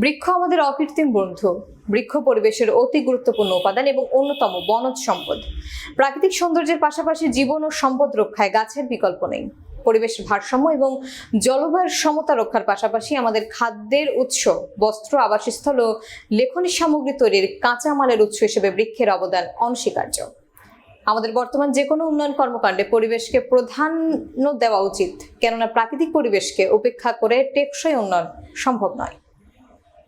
বৃক্ষ আমাদের অকৃত্রিম বন্ধু। বৃক্ষ পরিবেশের অতি গুরুত্বপূর্ণ উপাদান এবং অন্যতম বনজ সম্পদ। প্রাকৃতিক সৌন্দর্যের পাশাপাশি জীবন ও সম্পদ রক্ষায় গাছের বিকল্প নেই। পরিবেশ ভারসাম্য এবং জলবায়ুর সমতা রক্ষার পাশাপাশি আমাদের খাদ্যের উৎস, বস্ত্র, আবাসস্থল ও লেখনী সামগ্রী তৈরির কাঁচামালের উৎস হিসেবে বৃক্ষের অবদান অনস্বীকার্য। আমাদের বর্তমান যে কোনো উন্নয়ন কর্মকাণ্ডে পরিবেশকে প্রাধান্য দেওয়া উচিত, কেননা প্রাকৃতিক পরিবেশকে উপেক্ষা করে টেকসই উন্নয়ন সম্ভব নয়।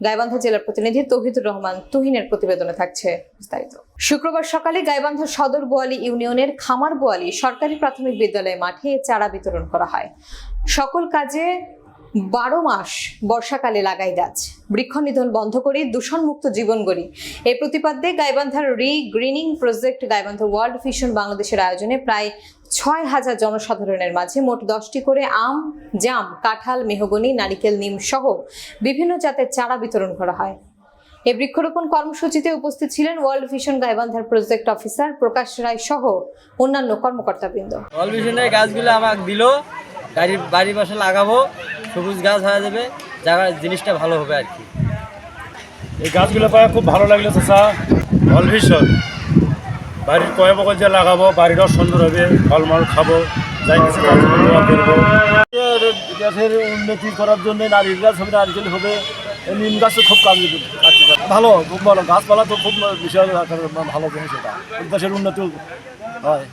গাইবান্ধা জেলার প্রতিনিধি তৌহিদুর রহমান তুহিনের প্রতিবেদনে থাকছে বিস্তারিত। শুক্রবার সকালে গাইবান্ধা সদর বোয়ালি ইউনিয়নের খামার বোয়ালি সরকারি প্রাথমিক বিদ্যালয় মাঠে চারা বিতরণ করা হয়। সকল কাজে বারো মাস বর্ষাকালে লাগাই গাছ। বৃক্ষ নিধন বন্ধ করি দূষণমুক্ত জীবন গড়ি। এই প্রতিপাদ্যে গাইবান্ধার regreening project Gaibandha World Vision বাংলাদেশের আয়োজনে প্রায় ছয় হাজার জনসাধারণের মাঝে মোট দশটি করে আম জাম কাঁঠাল মেহগনি নারিকেল নিম সহ বিভিন্ন জাতের চারা বিতরণ করা হয়। এই বৃক্ষরোপণ কর্মসূচিতে উপস্থিত ছিলেন ওয়ার্ল্ড ভিশন গাইবান্ধার প্রজেক্ট অফিসার প্রকাশ রায় সহ অন্যান্য কর্মকর্তাবৃন্দ। অলভিশনের গাছগুলো আমাকে দিল গাড়ির বাড়ির পাশে লাগাবো সবুজ গাছ হয়ে যাবে জায়গা জিনিসটা ভালো হবে আর কি। এই গাছগুলো পাওয়া খুব ভালো লাগল চাষা অলভিশন বাড়ির কয়ে বকল যে লাগাবো বাড়িটাও সুন্দর হবে, ফলমল খাব, যাই কিছু গাছের উন্নতি করার জন্য নারীর গাছ হবে, নারকেল হবে নিম গাছও খুব কাজ ভালো, খুব ভালো। গাছপালা তো খুব বিষয়, ভালো জিনিস এটা। দেশের উন্নতি হয়।